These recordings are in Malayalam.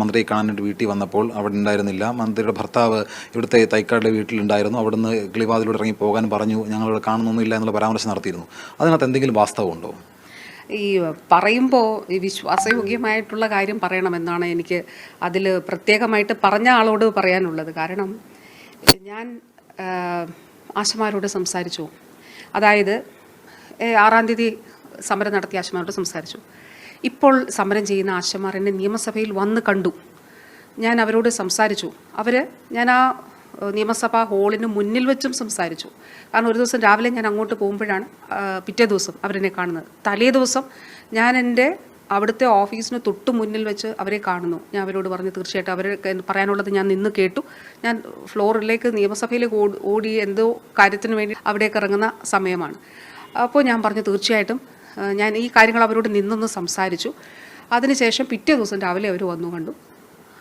മന്ത്രിയെ കാണാനായിട്ട് വീട്ടിൽ വന്നപ്പോൾ അവിടെ ഉണ്ടായിരുന്നില്ല. മന്ത്രിയുടെ ഭർത്താവ് ഇവിടുത്തെ തൈക്കാടിലെ വീട്ടിലുണ്ടായിരുന്നു. അവിടുന്ന് കിളിവാതിലൂടെ ഇറങ്ങി പോകാൻ പറഞ്ഞു. ഞങ്ങളിവിടെ കാണുന്നൊന്നുമില്ല എന്നുള്ള പരാമർശം നടത്തിയിരുന്നു. അതിനകത്ത് എന്തെങ്കിലും വാസ്തവമുണ്ടോ ഈ പറയുമ്പോൾ ഈ വിശ്വാസയോഗ്യമായിട്ടുള്ള കാര്യം പറയണമെന്നാണ് എനിക്ക് അതിൽ പ്രത്യേകമായിട്ട് പറഞ്ഞ ആളോട് പറയാനുള്ളത്. കാരണം ഞാൻ ആശമാരോട് സംസാരിച്ചു. അതായത് ആറാം തീയതി സമരം നടത്തിയ ആശമാരോട് സംസാരിച്ചു. ഇപ്പോൾ സമരം ചെയ്യുന്ന ആശമാർ എന്നെ നിയമസഭയിൽ വന്ന് കണ്ടു. ഞാൻ അവരോട് സംസാരിച്ചു. അവർ ഞാൻ ആ നിയമസഭാ ഹാളിന് മുന്നിൽ വെച്ചും സംസാരിച്ചു. കാരണം ഒരു ദിവസം രാവിലെ ഞാൻ അങ്ങോട്ട് പോകുമ്പോഴാണ് പിറ്റേ ദിവസം അവരെന്നെ കാണുന്നത്. തലേ ദിവസം ഞാൻ എന്റെ അവിടുത്തെ ഓഫീസിന് തൊട്ട് മുന്നിൽ വെച്ച് അവരെ കാണുന്നു. ഞാൻ അവരോട് പറഞ്ഞു തീർച്ചയായിട്ടും അവർ പറയാനുള്ളത് ഞാൻ നിന്ന് കേട്ടു. ഞാൻ ഫ്ലോറിലേക്ക് നിയമസഭയിലേക്ക് ഓടി എന്തോ കാര്യത്തിന് വേണ്ടി അവിടേക്ക് ഇറങ്ങുന്ന സമയമാണ്. അപ്പോൾ ഞാൻ പറഞ്ഞു തീർച്ചയായിട്ടും ഞാൻ ഈ കാര്യങ്ങൾ അവരോട് നിന്നൊന്ന് സംസാരിച്ചു. അതിനുശേഷം പിറ്റേ ദിവസം രാവിലെ അവർ വന്നു കണ്ടു.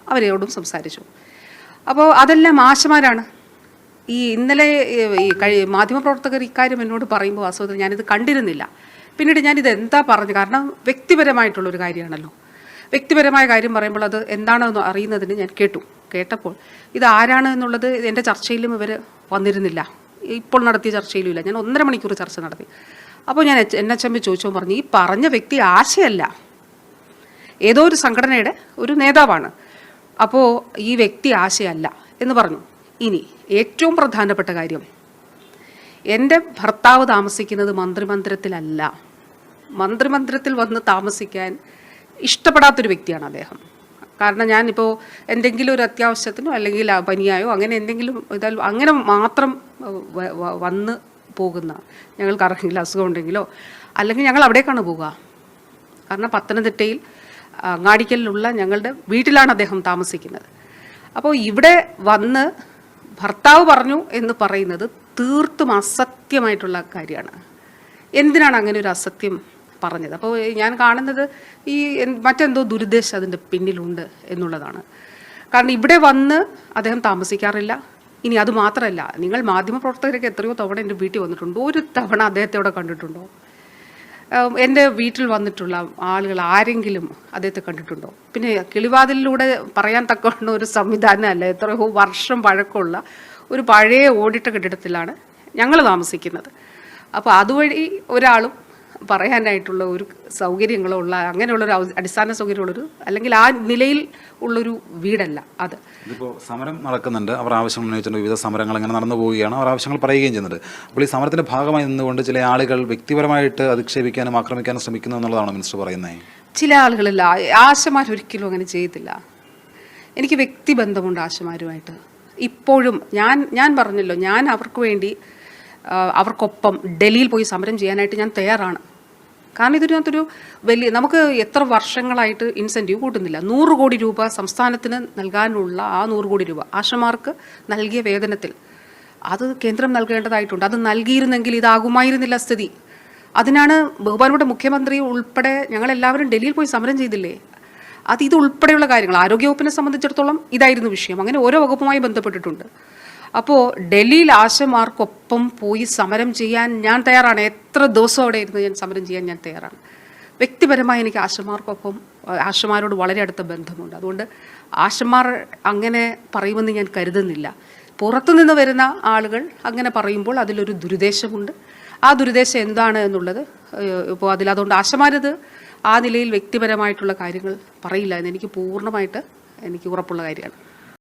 അവരോടും സംസാരിച്ചു. അപ്പോൾ അതെല്ലാം ആശമാരാണ്. ഈ ഇന്നലെ ഈ- കഴി മാധ്യമപ്രവർത്തകർ ഇക്കാര്യം എന്നോട് പറയുമ്പോൾ വാസ്തവത്തിൽ ഞാനിത് കണ്ടിരുന്നില്ല. പിന്നീട് ഞാനിത് എന്താ പറഞ്ഞു? കാരണം വ്യക്തിപരമായിട്ടുള്ളൊരു കാര്യമാണല്ലോ. വ്യക്തിപരമായ കാര്യം പറയുമ്പോൾ അത് എന്താണെന്ന് അറിയുന്നതിന് ഞാൻ കേട്ടു. കേട്ടപ്പോൾ ഇത് ആരാണ് എന്നുള്ളത് എന്റെ ചർച്ചയിലും ഇവർ വന്നിരുന്നില്ല. ഇപ്പോൾ നടത്തിയ ചർച്ചയിലും ഇല്ല. ഞാൻ ഒന്നര മണിക്കൂർ ചർച്ച നടത്തി. അപ്പോൾ ഞാൻ എൻ എച്ച് എമ്മിൽ ചോദിച്ചോ പറഞ്ഞു ഈ പറഞ്ഞ വ്യക്തി ആശയല്ല. ഏതോ ഒരു സംഘടനയുടെ ഒരു നേതാവാണ്. അപ്പോൾ ഈ വ്യക്തി ആശയല്ല. എന്ന് പറഞ്ഞു. ഇനി ഏറ്റവും പ്രധാനപ്പെട്ട കാര്യം എന്റെ ഭർത്താവ് താമസിക്കുന്നത് മന്ത്രിമന്ദിരത്തിലല്ല. മന്ത്രിമന്ദിരത്തിൽ വന്ന് താമസിക്കാൻ ഇഷ്ടപ്പെടാത്തൊരു വ്യക്തിയാണ് അദ്ദേഹം. കാരണം ഞാനിപ്പോൾ എന്തെങ്കിലും ഒരു അത്യാവശ്യത്തിനോ അല്ലെങ്കിൽ പനിയായോ അങ്ങനെ എന്തെങ്കിലും ഇതായാലും അങ്ങനെ മാത്രം വന്ന് പോകുന്ന ഞങ്ങൾക്ക് ആർക്കെങ്കിലും അസുഖം ഉണ്ടെങ്കിലോ അല്ലെങ്കിൽ ഞങ്ങൾ അവിടേക്കാണ് പോവുക. കാരണം പത്തനംതിട്ടയിൽ അങ്ങാടിക്കലിലുള്ള ഞങ്ങളുടെ വീട്ടിലാണ് അദ്ദേഹം താമസിക്കുന്നത്. അപ്പോൾ ഇവിടെ വന്ന് ഭർത്താവ് പറഞ്ഞു എന്ന് പറയുന്നത് തീർത്തും അസത്യമായിട്ടുള്ള കാര്യമാണ്. എന്തിനാണ് അങ്ങനെ ഒരു അസത്യം പറഞ്ഞത്? അപ്പോൾ ഞാൻ കാണുന്നത് ഈ മറ്റെന്തോ ദുരുദ്ദേശം അതിന്റെ പിന്നിലുണ്ട് എന്നുള്ളതാണ്. കാരണം ഇവിടെ വന്ന് അദ്ദേഹം താമസിക്കാറില്ല. ഇനി അത് മാത്രമല്ല നിങ്ങൾ മാധ്യമപ്രവർത്തകരൊക്കെ എത്രയോ തവണ എന്റെ വീട്ടിൽ വന്നിട്ടുണ്ട്. ഒരു തവണ അദ്ദേഹത്തെ അവിടെ കണ്ടിട്ടുണ്ടോ? എന്റെ വീട്ടിൽ വന്നിട്ടുള്ള ആളുകൾ ആരെങ്കിലും അദ്ദേഹത്തെ കണ്ടിട്ടുണ്ടോ? പിന്നെ കിളിവാതിലൂടെ പറയാൻ തക്കവണ്ണ ഒരു സംവിധാനമല്ല എത്രയോ വർഷം പഴക്കമുള്ള ഒരു പഴയ ഓടിട്ട കെട്ടിടത്തിലാണ് ഞങ്ങൾ താമസിക്കുന്നത്. അപ്പോൾ അതുവഴി ഒരാളും പറയാനായിട്ടുള്ള ഒരു സൗകര്യങ്ങളോ ഉള്ള അങ്ങനെയുള്ളൊരു അടിസ്ഥാന സൗകര്യമുള്ളൊരു അല്ലെങ്കിൽ ആ നിലയിൽ ഉള്ളൊരു വീടല്ല അത്. ഇതിപ്പോൾ സമരം നടക്കുന്നുണ്ട്. അവർ ആവശ്യങ്ങൾ ഉന്നയിച്ചുകൊണ്ട് വിവിധ സമരങ്ങൾ ഇങ്ങനെ നടന്നു പോവുകയാണ്. അവർ ആവശ്യങ്ങൾ പറയുകയും ചെയ്യുന്നുണ്ട്. അപ്പോൾ ഈ സമരത്തിന്റെ ഭാഗമായി നിന്നുകൊണ്ട് ചില ആളുകൾ വ്യക്തിപരമായിട്ട് അധിക്ഷേപിക്കാനും ആക്രമിക്കാനും ശ്രമിക്കുന്നു എന്നുള്ളതാണ് മിനിസ്റ്റർ പറയുന്നത് ചില ആളുകളില്ല. ആശമാർ ഒരിക്കലും അങ്ങനെ ചെയ്തില്ല എനിക്ക് വ്യക്തിബന്ധമുണ്ട് ആശമാരുമായിട്ട്. ഇപ്പോഴും ഞാൻ ഞാൻ പറഞ്ഞല്ലോ ഞാൻ അവർക്ക് വേണ്ടി അവർക്കൊപ്പം ഡൽഹിയിൽ പോയി സമരം ചെയ്യാനായിട്ട് ഞാൻ തയ്യാറാണ്. കാരണം ഇതിനകത്തൊരു വലിയ നമുക്ക് എത്ര വർഷങ്ങളായിട്ട് ഇൻസെന്റീവ് കൂട്ടുന്നില്ല. നൂറ് കോടി രൂപ സംസ്ഥാനത്തിന് നൽകാനുള്ള ആ നൂറ് കോടി രൂപ ആശമാർക്ക് നൽകിയ വേതനത്തിൽ. അത് കേന്ദ്രം നൽകേണ്ടതായിട്ടുണ്ട്. അത് നൽകിയിരുന്നെങ്കിൽ ഇതാകുമായിരുന്നില്ല സ്ഥിതി. അതിനാണ് ബഹുമാനപ്പെട്ട മുഖ്യമന്ത്രി ഉൾപ്പെടെ ഞങ്ങളെല്ലാവരും ഡൽഹിയിൽ പോയി സമരം ചെയ്തില്ലേ? അത് ഇത് ഉൾപ്പെടെയുള്ള കാര്യങ്ങൾ. ആരോഗ്യവകുപ്പിനെ സംബന്ധിച്ചിടത്തോളം ഇതായിരുന്നു വിഷയം. അങ്ങനെ ഓരോ വകുപ്പുമായി ബന്ധപ്പെട്ടിട്ടുണ്ട്. അപ്പോൾ ഡൽഹിയിൽ ആശമാർക്കൊപ്പം പോയി സമരം ചെയ്യാൻ ഞാൻ തയ്യാറാണ്. എത്ര ദിവസം അവിടെ ഇരുന്ന് ഞാൻ സമരം ചെയ്യാൻ ഞാൻ തയ്യാറാണ്. വ്യക്തിപരമായി എനിക്ക് ആശമാർക്കൊപ്പം ആശമാരോട് വളരെ അടുത്ത ബന്ധമുണ്ട്. അതുകൊണ്ട് ആശമാർ അങ്ങനെ പറയുമെന്ന് ഞാൻ കരുതുന്നില്ല. പുറത്തുനിന്ന് വരുന്ന ആളുകൾ അങ്ങനെ പറയുമ്പോൾ അതിലൊരു ദുരുദ്ദേശമുണ്ട്. ആ ദുരുദ്ദേശം എന്താണ് എന്നുള്ളത് ഇപ്പോൾ അതിൽ അതുകൊണ്ട് ആശമാരത് ആ നിലയിൽ വ്യക്തിപരമായിട്ടുള്ള കാര്യങ്ങൾ പറയില്ല എന്ന് എനിക്ക് പൂർണമായിട്ട് എനിക്ക് ഉറപ്പുള്ള കാര്യമാണ്.